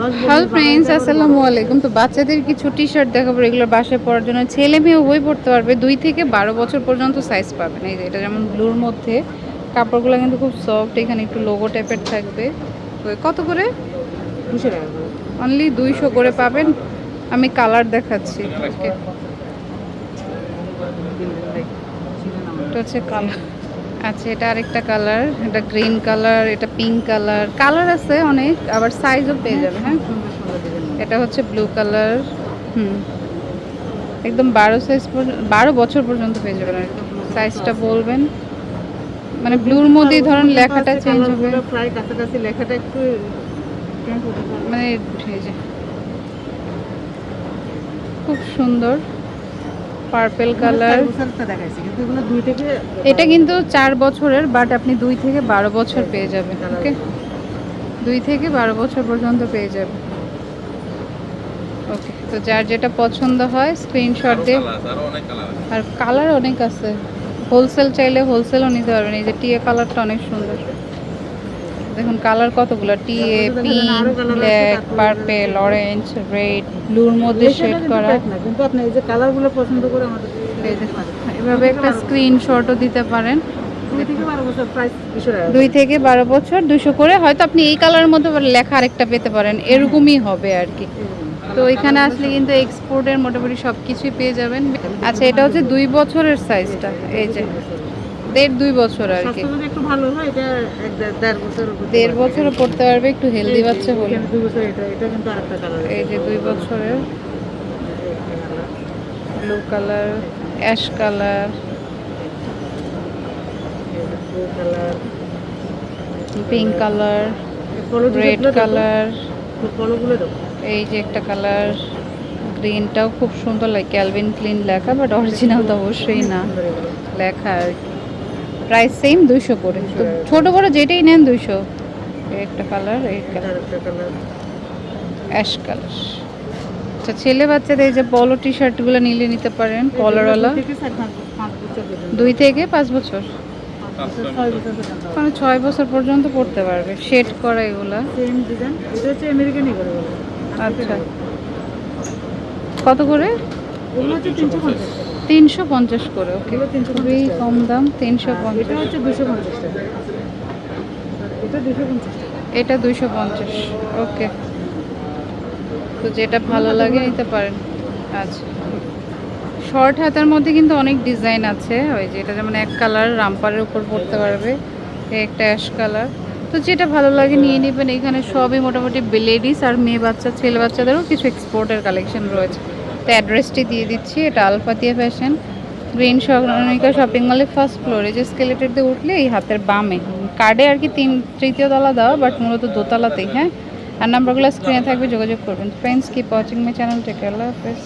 Hello friends আসসালামু আলাইকুম। তো বাচ্চাদের কিছু টি শার্ট দেখাবো এগুলো বাসায় পড়ার জন্য। ছেলে মেয়ে উভয় পড়তে পারবে দুই থেকে বারো বছর পর্যন্ত সাইজ পাবেন। এই যে এটা যেমন ব্লুর মধ্যে কাপড়গুলো কিন্তু খুব সফট এখানে একটু লোগো টাইপের থাকবে। তো কত করে? দুশো টাকা অনলি দুইশো করে পাবেন। আমি কালার দেখাচ্ছি এটা হচ্ছে কালার আচ্ছা এটা আরেকটা কালার এটা গ্রিন কালার এটা পিঙ্ক কালার কালার আছে অনেক আবার সাইজও পেয়ে যাবে হ্যাঁ? এটা হচ্ছে ব্লু কালার হুম। একদম বারো সাইজ বারো বছর পর্যন্ত পেয়ে যাবেন আর সাইজটা বলবেন। মানে ব্লুর মধ্যেই ধরেন লেখাটা চেঞ্জ হবে। প্রায় কাছাকাছি লেখাটা একটু। মানে খুব সুন্দর। পার্পেল কালার এটা কিন্তু চার বছরের বাট আপনি দুই থেকে বারো বছর পেয়ে যাবেন ওকে দুই থেকে বারো বছর পর্যন্ত পেয়ে যাবেন। ওকে তো যার যেটা পছন্দ হয় স্ক্রিনশট দিয়ে। আর কালার অনেক আছে। হোলসেল চাইলে হোলসেলও নিতে পারবেন এই যে টিএ কালারটা অনেক সুন্দর। দেখুন কালার কতগুলো? TA pink black purple orange red ব্লুর মধ্যে শেড করা। কিন্তু আপনি এই যে কালারগুলো পছন্দ করে আমাদের এভাবে একটা স্ক্রিনশটও দিতে পারেন। দুই থেকে বারো বছর দুশো করে। হয়তো আপনি এই কালারের মধ্যে লেখা আরেকটা পেতে পারেন। এরকমই হবে আর কি। তো এখানে আসলে কিন্তু এক্সপোর্টের মোটামুটি সব কিছুই পেয়ে যাবেন। আচ্ছা এটা হচ্ছে দুই বছরের সাইজটা এই যে দেড় দুই বছর আর কি। একটু ভালো হয় এটা দেড়- বছর দেড় বছরও পড়তে পারবে একটু হেলদি বাচ্চা হলে। দুই বছর এটা এটা কিন্তু আরেকটা কালার এই যে দুই বছরের blue colour ash colour blue colour pink colour red colour এই যে একটা কালার গ্রিনটাও খুব সুন্দর লাগে। ক্যালভিন ক্লিন লেখা বাট অরিজিনাল তো অবশ্যই না। লেখা আর কি। প্রাইস সেম দুইশো করে। ছোটো বড়ো যেটাই নেন দুইশো। একটা কালার এই কালার অ্যাশ কালার আচ্ছা ছেলে বাচ্চাদের এই যে পলো টি শার্টগুলো নিলে নিতে পারেন কলারওয়ালা দুই থেকে পাঁচ বছর পর্যন্ত। মানে ছয় বছর পর্যন্ত পড়তে পারবে শেড করা এগুলা। আচ্ছা। কত করে? তিনশো পঞ্চাশ। তিনশো পঞ্চাশ করে। ওকে খুবই কম দাম তিনশো আর এটা পঞ্চাশ হচ্ছে দুশো পঞ্চাশ টাকা। এটা দুশো পঞ্চাশ এটা দুইশো পঞ্চাশ ওকে। তো যেটা ভালো লাগে নিতে পারেন। আচ্ছা। শর্ট হাতার মধ্যে কিন্তু অনেক ডিজাইন আছে। ওই যে এটা যেমন এক কালার রামপারের উপর পড়তে পারবে। একটা অ্যাশ কালার। তো যেটা ভালো লাগে নিয়ে নেবেন। এখানে সবই মোটামুটি লেডিস আর মেয়ে বাচ্চা ছেলে বাচ্চাদেরও কিছু এক্সপোর্টের কালেকশন রয়েছে। তো অ্যাড্রেসটি দিয়ে দিচ্ছি, এটা আলফাতিয়া ফ্যাশন, গ্রিন সরণিকা শপিং মলের ফার্স্ট ফ্লোরে যে স্কেলেটের দিয়ে উঠলে এই হাতের বামে। কার্ডে আর কি তিন, তৃতীয় তলা দেওয়া বাট মূলত দোতলাতেই হ্যাঁ? আর নাম্বারগুলো স্ক্রিনে থাকবে, যোগাযোগ করবেন। Friends keep watching my channel tech আল্লাহ হাফেজ।